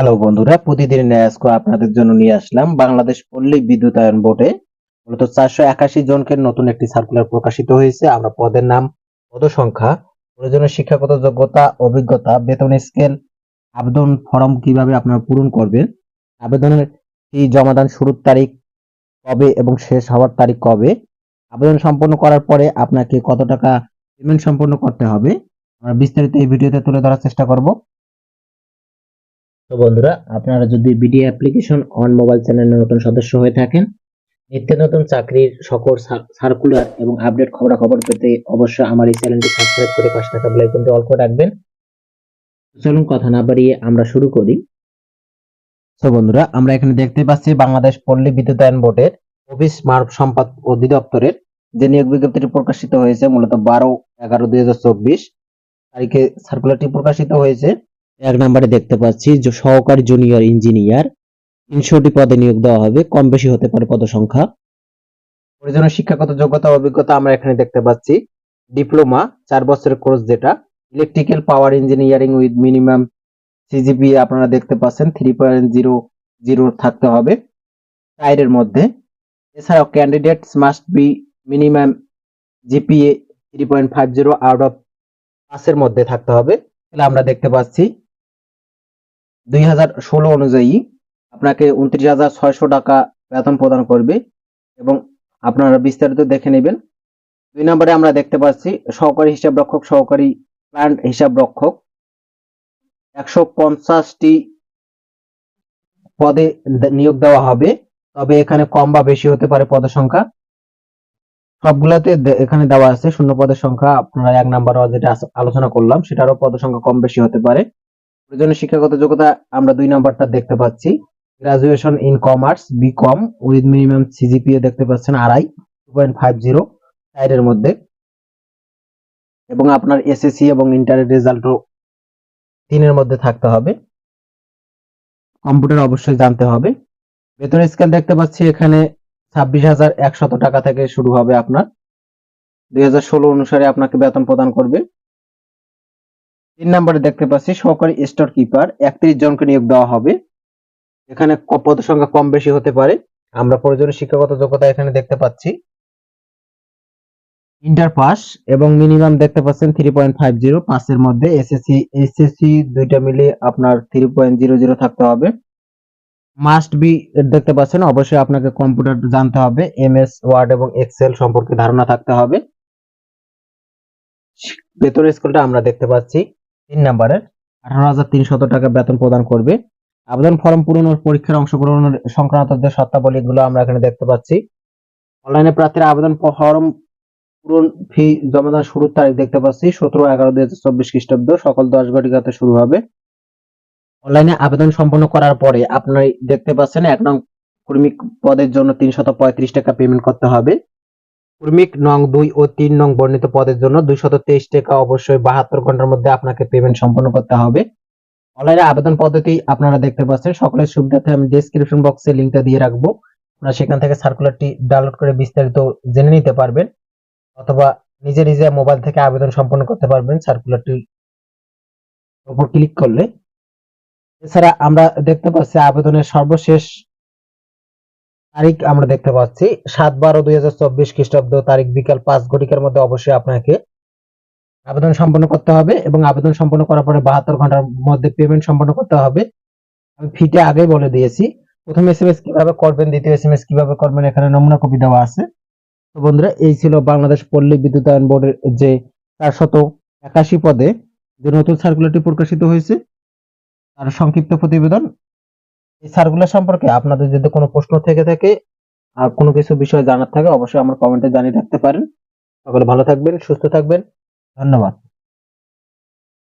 Hello বন্ধুরা প্রতিদিন ন্যায়াস্ক আপনাদের জন্য নিয়ে আসলাম বাংলাদেশ পল্লী বিদ্যুতায়ন বোর্ডে। মূলত চারশো একাশি জনকে নতুন একটি সার্কুলার প্রকাশিত হয়েছে। আমরা পদের নাম, পদ সংখ্যা, প্রয়োজনীয় শিক্ষাগত যোগ্যতা, অভিজ্ঞতা, বেতন স্কেল আবেদন ফর্ম কীভাবে আপনারা পূরণ করবেন, আবেদনের ফি জমাদান শুরুর তারিখ কবে এবং শেষ হওয়ার তারিখ কবে, আবেদন সম্পন্ন করার পরে আপনাকে কত টাকা পেমেন্ট সম্পন্ন করতে হবে, আমরা বিস্তারিত এই ভিডিওতে তুলে ধরার চেষ্টা করব। তো বন্ধুরা, আপনারা যদি বিডি অ্যাপ্লিকেশন অন মোবাইল চ্যানেলের নতুন সদস্য হয়ে থাকেন, নিত্য নতুন চাকরির সকল সার্কুলার এবং আপডেট খবরাখবর পেতে অবশ্যই আমার এই চ্যানেলটি সাবস্ক্রাইব করে পাশে থাকা বেল আইকনটি অল রাখবেন। চলুন কথা না বাড়িয়ে আমরা শুরু করি। তো বন্ধুরা, আমরা এখানে দেখতে পাচ্ছি বাংলাদেশ পল্লী বিদ্যুতায়ন বোর্ডের অফিস মানব সম্পদ অধিদপ্তরের যে নিয়োগ বিজ্ঞপ্তিটি প্রকাশিত হয়েছে, মূলত বারো এগারো দুই হাজার চব্বিশ তারিখে সার্কুলারটি প্রকাশিত হয়েছে। এক নম্বরে দেখতে পাচ্ছি সহকারী জুনিয়র ইঞ্জিনিয়ার তিনশোটি পদে নিয়োগ দেওয়া হবে, কম বেশি হতে পারে পদ সংখ্যা প্রয়োজনীয় শিক্ষাগত যোগ্যতা অভিজ্ঞতা আমরা এখানে দেখতে পাচ্ছি। ডিপ্লোমা, চার বছরের কোর্স যেটা। Electrical power engineering with minimum CGP আপনারা দেখতে পাচ্ছেন থ্রি পয়েন্ট জিরো জিরো থাকতে হবে চাইরের মধ্যে। এছাড়াও candidates must be minimum GPA three point five zero out of পাসের মধ্যে থাকতে হবে। তাহলে আমরা দেখতে পাচ্ছি। দুই হাজার ষোলো অনুযায়ী আপনাকে উনত্রিশ হাজার ছয়শো টাকা বেতন প্রদান করবে এবং আপনারা বিস্তারিত দেখে নেবেন। দুই নম্বরে আমরা দেখতে পাচ্ছি সহকারী হিসাব রক্ষক, সহকারী প্ল্যান্ট হিসাব রক্ষক। একশো পঞ্চাশটি পদে নিয়োগ দেওয়া হবে, তবে এখানে কম বা বেশি হতে পারে পদের সংখ্যা। সবগুলাতে এখানে দেওয়া আছে শূন্য পদের সংখ্যা, আপনারা এক নাম্বার যেটা আলোচনা করলাম, সেটারও পদের সংখ্যা কম বেশি হতে পারে। প্রয়োজনীয় শিক্ষাগত যোগ্যতা আমরা দুই নাম্বারটা দেখতে পাচ্ছি। Graduation in commerce B Com with minimum CGPA দেখতে পাচ্ছেন আড়াই টু পয়েন্ট ফাইভ জিরো সাইডের মধ্যে। এবং আপনার এসএসসি এবং ইন্টারের রেজাল্টও তিনের মধ্যে থাকতে হবে। কম্পিউটার অবশ্যই জানতে হবে। বেতন স্কেল দেখতে পাচ্ছি এখানে ছাব্বিশ হাজার একশত টাকা থেকে শুরু হবে আপনার। দুই হাজার ষোলো অনুসারে আপনাকে বেতন প্রদান করবে। তিন নম্বরে দেখতে পাচ্ছি সহকারী স্টোর কিপার, একত্রিশ জনকে নিয়োগ দেওয়া হবে। এখানে পদ সংখ্যা কম বেশি হতে পারে। আমরা প্রয়োজনীয় শিক্ষাগত যোগ্যতা এখানে দেখতে পাচ্ছি। ইন্টার পাস এবং মিনিমাম দেখতে পাচ্ছেন থ্রি পয়েন্ট ফাইভ জিরো। পাসের মধ্যে এসএসসি এসএসসি দুইটা মিলে আপনার থ্রি পয়েন্ট জিরো জিরো থাকতে হবে। মাস্ট বি দেখতে পাচ্ছেন, অবশ্যই আপনাকে কম্পিউটার জানতে হবে। এমএস ওয়ার্ড এবং এক্সেল সম্পর্কে ধারণা থাকতে হবে। বেতন স্কুলটা আমরা দেখতে পাচ্ছি। তিন নম্বরের আঠারো হাজার তিনশত টাকা বেতন প্রদান করবে। আবেদন ফর্ম পূরণ ও পরীক্ষার অংশগ্রহণের সংক্রান্ত যে শর্তাবলীগুলো আমরা এখানে দেখতে পাচ্ছি। অনলাইনে প্রার্থীরা আবেদন ফর্ম পূরণ ফি জমাদান শুরুর তারিখ দেখতে পাচ্ছি, সতেরো এগারো দুই হাজার চব্বিশ খ্রিস্টাব্দ, সকাল দশ ঘটিকাতে শুরু হবে। অনলাইনে আবেদন সম্পন্ন করার পরে আপনি দেখতে পাচ্ছেন এক নং কর্মিক পদের জন্য তিনশত পঁয়ত্রিশ টাকা পেমেন্ট করতে হবে। কর্মিক নং দুই ও তিন নং বর্ণিত পদের জন্য দুইশত তেইশ টাকা, অবশ্যই বাহাত্তর ঘণ্টার মধ্যে আপনাকে পেমেন্ট সম্পন্ন করতে হবে। অনলাইনে আবেদন পদ্ধতি আপনারা দেখতে পাচ্ছেন। সকলের সুবিধার্থে আমি ডেসক্রিপশন বক্সে লিঙ্কটা দিয়ে রাখব। আপনারা সেখান থেকে সার্কুলারটি ডাউনলোড করে বিস্তারিত জেনে নিতে পারবেন অথবা নিজে নিজে মোবাইল থেকে আবেদন সম্পন্ন করতে পারবেন সার্কুলারটি উপর ক্লিক করলে। এছাড়া আমরা দেখতে পাচ্ছি আবেদনের সর্বশেষ তারিখ আমরা দেখতে পাচ্ছি। সাত বারো দুই হাজার চব্বিশ খ্রিস্টাব্দ তারিখ বিকাল পাঁচ ঘটিকার মধ্যে অবশ্যই আপনাকে আবেদন সম্পন্ন করতে হবে এবং আবেদন সম্পন্ন করার পরে বাহাত্তর ঘণ্টার মধ্যে পেমেন্ট সম্পন্ন করতে হবে। আমি ফিটা আগেই বলে দিয়েছি। প্রথম এস এম এস কীভাবে করবেন, দ্বিতীয় এস এম এস কীভাবে করবেন, এখানে নমুনা কপি দেওয়া আছে। তো বন্ধুরা, এই ছিল বাংলাদেশ পল্লী বিদ্যুতায়ন বোর্ডের যে চারশত একাশি পদে যে নতুন সার্কুলারটি প্রকাশিত হয়েছে, তার সংক্ষিপ্ত প্রতিবেদন। এই সার্কুলার সম্পর্কে আপনাদের যদি কোনো প্রশ্ন থেকে থাকে আর কোনো কিছু বিষয় জানার থাকে, অবশ্যই আমার কমেন্টে জানিয়ে রাখতে পারেন। সকলে ভালো থাকবেন, সুস্থ থাকবেন। ধন্যবাদ।